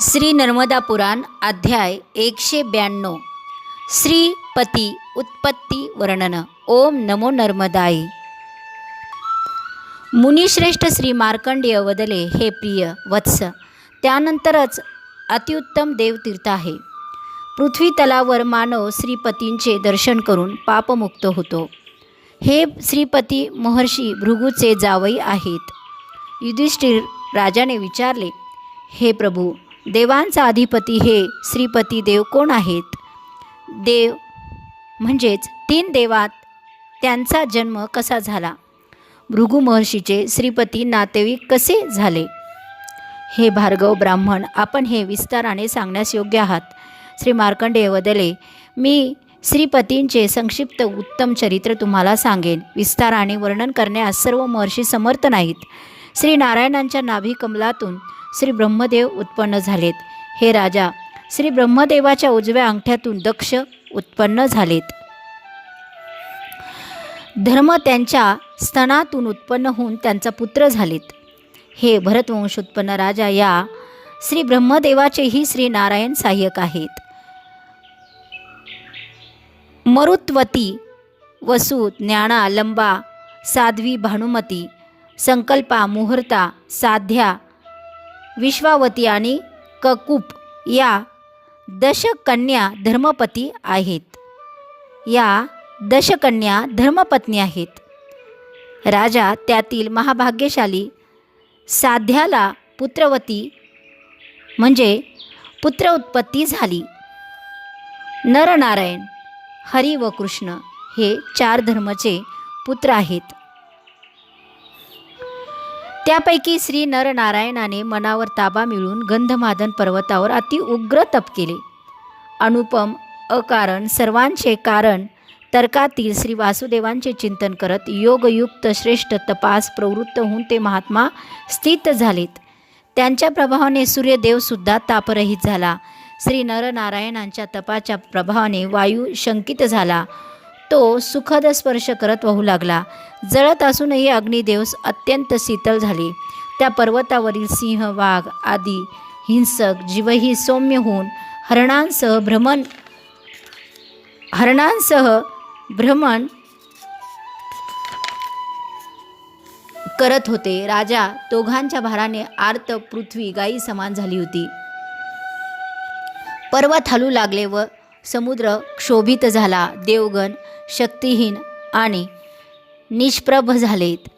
श्री नर्मदा पुराण अध्याय एकशे ब्याण्णव. श्रीपती उत्पत्ती वर्णन. ओम नमो नर्मदाई मुनिश्रेष्ठ श्री मार्कंडेय वदले हे प्रिय वत्स त्यानंतरच अतिउत्तम देवतीर्थ आहे. पृथ्वी तलावर मानव श्रीपतींचे दर्शन करून पापमुक्त होतो. हे श्रीपती महर्षी भृगूचे जावई आहेत. युधिष्ठिर राजाने विचारले हे प्रभू देवांचा अधिपती हे श्रीपती देव कोण आहेत? देव म्हणजेच तीन देवात त्यांचा जन्म कसा झाला? भृगु महर्षीचे श्रीपती नातेवाईक कसे झाले? हे भार्गव ब्राह्मण आपण हे विस्ताराने सांगण्यास योग्य आहात. श्री मार्कंडेय वदले मी श्रीपतींचे संक्षिप्त उत्तम चरित्र तुम्हाला सांगेन. विस्ताराने वर्णन करण्यास सर्व महर्षी समर्थ नाहीत. श्री नारायणांच्या नाभी कमलातून श्री ब्रह्मदेव उत्पन्न झालेत. हे राजा श्री ब्रह्मदेवाच्या उजव्या अंगठ्यातून दक्ष उत्पन्न झालेत. धर्म त्यांच्या स्तनातून उत्पन्न होऊन त्यांचा पुत्र झालेत. हे भरतवंश उत्पन्न राजा या श्री ब्रह्मदेवाचेही श्री नारायण सहाय्यक आहेत. मरुत्वती वसु ज्ञाना लंबा साध्वी भानुमती संकल्पा मुहूर्ता साध्या विश्वावती आणि ककुप या दशकन्या धर्मपती आहेत. या दशकन्या धर्मपत्नी आहेत. राजा त्यातील महाभाग्यशाली साध्याला पुत्रवती म्हणजे पुत्र उत्पत्ती झाली. नरनारायण हरी व कृष्ण हे चार धर्माचे पुत्र आहेत. त्यापैकी श्री नरनारायणाने मनावर ताबा मिळून गंधमादन पर्वतावर अति उग्र तप केले. अनुपम अकारण सर्वांचे कारण तर्कातील श्री वासुदेवांचे चिंतन करत योगयुक्त श्रेष्ठ तपास प्रवृत्त होऊन ते महात्मा स्थित झालेत. त्यांच्या प्रभावाने सूर्यदेवसुद्धा तापरहित झाला. श्री नरनारायणांच्या तपाच्या प्रभावाने वायू शंकित झाला. तो सुखद स्पर्श करत वाहू लागला. जळत असूनही अग्निदेव अत्यंत शीतल झाले. त्या पर्वतावरील सिंह वाघ आदी हिंसक जीवही सौम्य होऊन हरणांसह भ्रमण हरणांसह भ्रमण करत होते. राजा दोघांच्या भाराने आर्त पृथ्वी गायी समान झाली होती. पर्वत हलू लागले व समुद्र क्षोभित झाला देवगण शक्तिहीन आणि निष्प्रभ झालेत.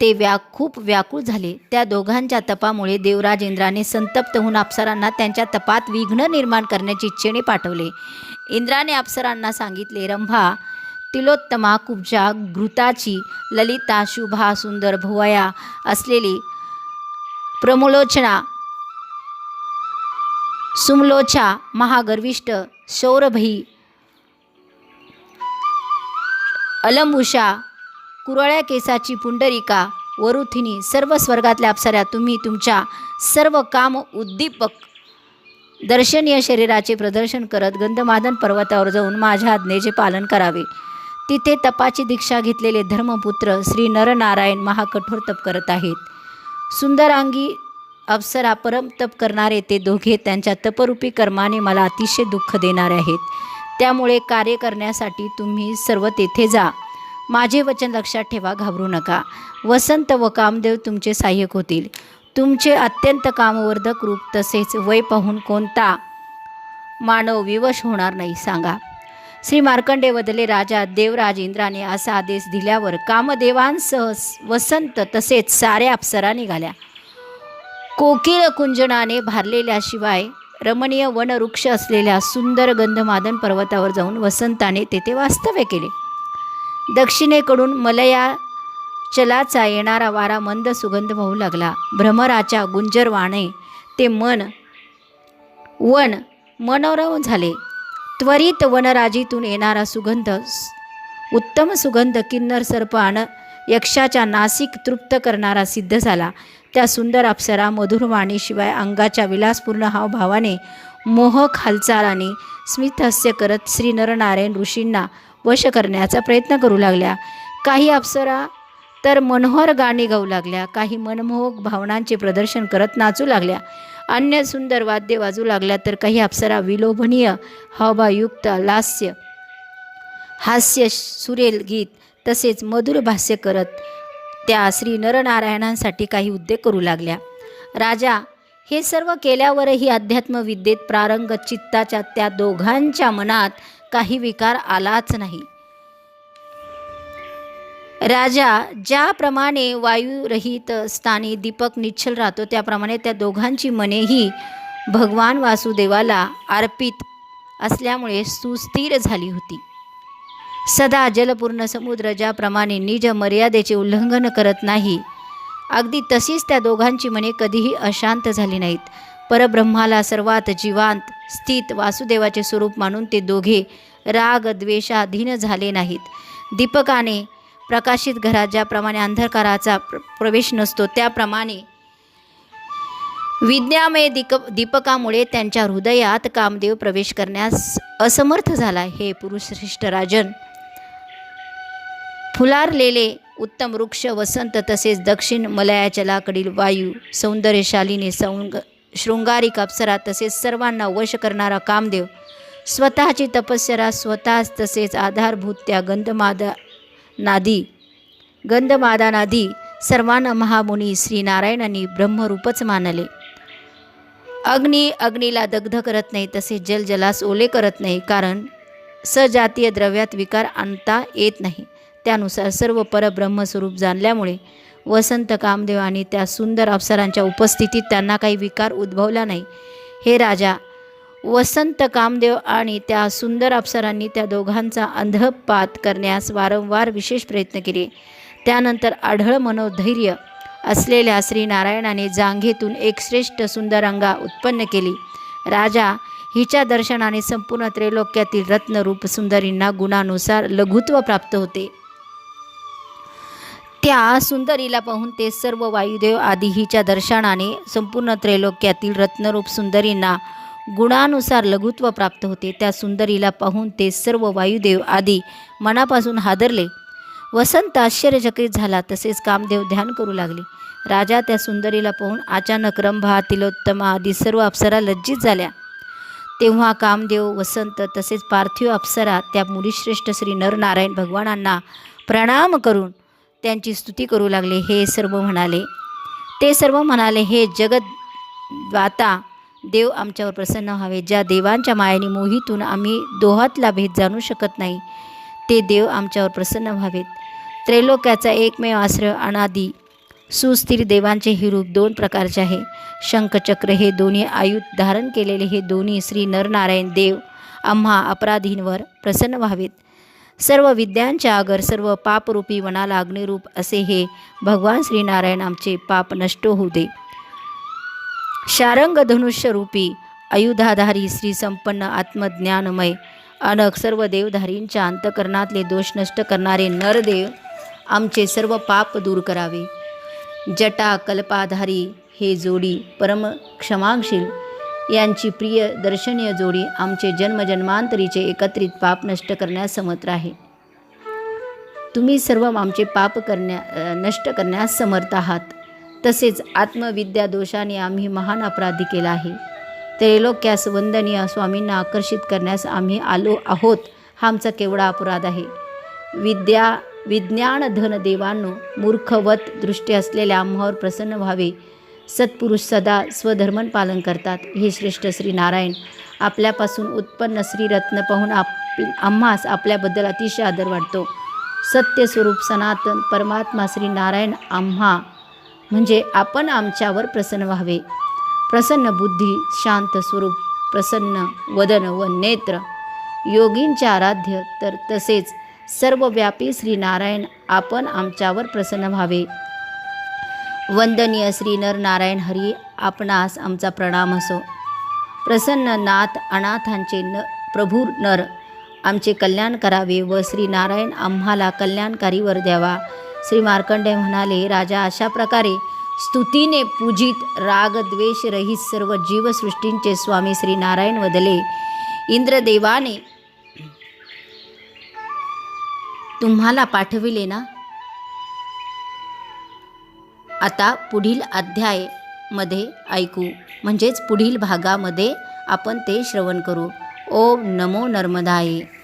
ते व्या खूप व्याकुळ झाले. त्या दोघांच्या तपामुळे देवराज इंद्राने संतप्त होऊन अप्सरांना त्यांच्या तपात विघ्न निर्माण करण्याची इच्छेने पाठवले. इंद्राने अप्सरांना सांगितले रंभा तिलोत्तमा कुब्जा घृताची ललिता शुभा सुंदर भुवया असलेली प्रमोलोचना सुमलोचा महागर्विष्ट शौरभई अलंबुषा कुरळ्या केसाची पुंडरिका वरुथिनी सर्व स्वर्गातल्या अप्सऱ्या तुम्ही तुमच्या सर्व काम उद्दीपक दर्शनीय शरीराचे प्रदर्शन करत गंधमादन पर्वतावर जाऊन माझ्या आज्ञेचे पालन करावे. तिथे तपाची दीक्षा घेतलेले धर्मपुत्र श्री नरनारायण महाकठोर तप करत आहेत. सुंदरांगी अप्सरा परम तप करणारे ते दोघे त्यांच्या तपरूपी कर्माने मला अतिशय दुःख देणारे आहेत. त्यामुळे कार्य करण्यासाठी तुम्ही सर्व तेथे जा. माझे वचन लक्षात ठेवा घाबरू नका. वसंत व कामदेव तुमचे सहाय्यक होतील. तुमचे अत्यंत कामवर्धक रूप तसेच वय पाहून कोणता मानव विवश होणार नाही सांगा. श्री मार्कंडे बदले राजा देवराज इंद्राने असा आदेश दिल्यावर कामदेवांसह वसंत तसेच साऱ्या अप्सरा निघाल्या. कोकिळ कुंजनाने भारलेल्याशिवाय रमणीय वनवृक्ष असलेल्या सुंदर गंधमादन पर्वतावर जाऊन वसंताने तेथे वास्तव्य केले. दक्षिणेकडून मलया चलाचा येणारा वारा मंद सुगंध वाहू लागला. भ्रमराच्या गुंजरवाणे ते मन वन मनोरम झाले. त्वरित वनराजीतून येणारा सुगंध उत्तम सुगंध किन्नर सर्प आण यक्षाच्या नासिक तृप्त करणारा सिद्ध झाला. त्या सुंदर अप्सरा मधुरवाणीशिवाय अंगाच्या विलासपूर्ण हावभावाने मोहक हालचालाने स्मितहास्य करत श्री नरनारायण ऋषींना वश करण्याचा प्रयत्न करू लागल्या. काही अप्सरा तर मनोहर गाणी गाऊ लागल्या काही मनमोहक भावनांचे प्रदर्शन करत नाचू लागल्या. अन्य सुंदर वाद्य वाजू लागल्या तर काही अप्सरा विलोभनीय हावभावयुक्त लास्य हास्य सुरेल गीत तसेच मधुर भाष्य करत त्या श्री नरनारायणांसाठी काही उद्योग करू लागल्या. राजा हे सर्व केल्यावरही अध्यात्मविद्येत प्रारंगत चित्ताच्या त्या दोघांच्या मनात काही विकार आलाच नाही. राजा ज्याप्रमाणे वायुरहित स्थानी दीपक निश्चल राहतो त्याप्रमाणे त्या दोघांची मनेही भगवान वासुदेवाला अर्पित असल्यामुळे सुस्थिर झाली होती. सदा जलपूर्ण समुद्र ज्याप्रमाणे निज मर्यादेचे उल्लंघन करत नाही. अगदी तशीच त्या दोघांची मने कधीही अशांत झाली नाहीत. परब्रह्माला सर्वात जीवांत स्थित वासुदेवाचे स्वरूप मानून ते दोघे राग द्वेषाधीन झाले नाहीत. दीपकाने प्रकाशित घरात ज्याप्रमाणे अंधकाराचा प्र प्रवेश नसतो त्याप्रमाणे विज्ञामय दीप दीपकामुळे त्यांच्या हृदयात कामदेव प्रवेश करण्यास असमर्थ झाला हे पुरुषश्रेष्ठ राजन. फुलारलेले उत्तम वृक्ष वसंत तसेच दक्षिण मलयाचलाकडील वायू सौंदर्यशालीने सौंग शृंगारिक अप्सरा तसेच सर्वांना वश करणारा कामदेव स्वतःची तपस्या स्वतःच तसेच आधारभूत त्या गंधमादा नादी गंधमादानादी सर्वांना महामुनी श्रीनारायणांनी ब्रह्मरूपच मानले. अग्नी अग्नीला दग्ध करत नाही तसेच जल जलास ओले करत नाही कारण सजातीय द्रव्यात विकार आणता येत नाही. त्यानुसार सर्व परब्रह्मस्वरूप जाणल्यामुळे वसंत कामदेव आणि त्या सुंदर अप्सरांच्या उपस्थितीत त्यांना काही विकार उद्भवला नाही. हे राजा वसंत कामदेव आणि त्या सुंदर अप्सरांनी त्या दोघांचा अंधपात करण्यास वारंवार विशेष प्रयत्न केले. त्यानंतर आढळ मनोधैर्य असलेल्या श्रीनारायणाने जांघेतून एक श्रेष्ठ सुंदर अंगा उत्पन्न केली. राजा हिच्या दर्शनाने संपूर्ण त्रैलोक्यातील रत्नरूप सुंदरींना गुणानुसार लघुत्व प्राप्त होते. त्या सुंदरीला पाहून ते सर्व वायुदेव आदी हिच्या दर्शनाने संपूर्ण त्रैलोक्यातील रत्नरूप सुंदरींना गुणानुसार लघुत्व प्राप्त होते. त्या सुंदरीला पाहून ते सर्व वायुदेव आदी मनापासून हादरले. वसंत आश्चर्यचकित झाला तसेच कामदेव ध्यान करू लागले. राजा त्या सुंदरीला पाहून अचानक रंभा तिलोत्तमा आदी सर्व अप्सरा लज्जित झाल्या. तेव्हा कामदेव वसंत तसेच पार्थिव अप्सरा त्या मुलीश्रेष्ठ श्री नरनारायण भगवानांना प्रणाम करून त्यांची स्तुती करू लागले हे सर्व म्हणाले. ते सर्व म्हणाले हे जगत देव आमच्यावर प्रसन्न व्हावे. ज्या देवांच्या मायेने मोहीतून आम्ही दोहातला भेद जाणू शकत नाही ते देव आमच्यावर प्रसन्न व्हावेत. त्रैलोक्याचा एकमेव आश्रय अनादी सुस्थिर देवांचे हे रूप दोन प्रकारचे आहे. शंखचक्र हे दोन्ही आयुध धारण केलेले हे दोन्ही श्री नरनारायण देव आम्हा अपराधींवर प्रसन्न व्हावेत. सर्व विद्यांच्या आगर सर्व पापरूपी वनाला अग्निरूप असे हे भगवान श्रीनारायण आमचे पाप नष्ट होऊ दे. शारंग धनुष्यरूपी आयुधाधारी श्री संपन्न आत्मज्ञानमय अनक सर्व देवधारींच्या अंतकरणातले दोष नष्ट करणारे नरदेव आमचे सर्व पाप दूर करावे. जटा कल्पाधारी हे जोडी परम क्षमाशील यांची प्रिय दर्शनीय जोडी आमचे जन्मजन्मांतरीचे एकत्रित पाप नष्ट करण्यास समर्थ आहे. तुम्ही सर्व आमचे पाप करण्या नष्ट करण्यास समर्थ आहात. तसेच आत्मविद्या दोषाने आम्ही महान अपराधी केला आहे. त्रैलोक्यास वंदनीय स्वामींना आकर्षित करण्यास आम्ही आलो आहोत हा आमचा केवढा अपराध आहे. विद्या विज्ञान धन देवांनो मूर्खवत दृष्टी असलेल्या आम्हावर प्रसन्न व्हावे. सत्पुरुष सदा स्वधर्मन पालन करतात. हे श्रेष्ठ श्री नारायण आपल्यापासून उत्पन्न श्रीरत्न पाहून आप आम्हास आपल्याबद्दल अतिशय आदर वाटतो. सत्यस्वरूप सनातन परमात्मा श्री नारायण आम्हा म्हणजे आपण आमच्यावर प्रसन्न व्हावे. प्रसन्न बुद्धी शांत स्वरूप प्रसन्न वदन व नेत्र. योगींचे आराध्य तर तसेच सर्वव्यापी श्रीनारायण आपण आमच्यावर प्रसन्न व्हावे. वंदनीय श्री नर नारायण हरी आपणास आमचा प्रणाम असो. प्रसन्न नाथ अनाथांचे न प्रभू नर आमचे कल्याण करावे व श्री नारायण आम्हाला कल्याणकारी वर द्यावा. श्री मार्कंडे म्हणाले राजा अशा प्रकारे स्तुतीने पूजित राग द्वेष रहित सर्व जीवसृष्टींचे स्वामी श्री नारायण वदले. इंद्रदेवाने तुम्हाला पाठविले ना? आता पुढील अध्यायमध्ये ऐकू. म्हणजेच पुढील भागामध्ये आपण ते श्रवण करू. ओम नमो नर्मदाये.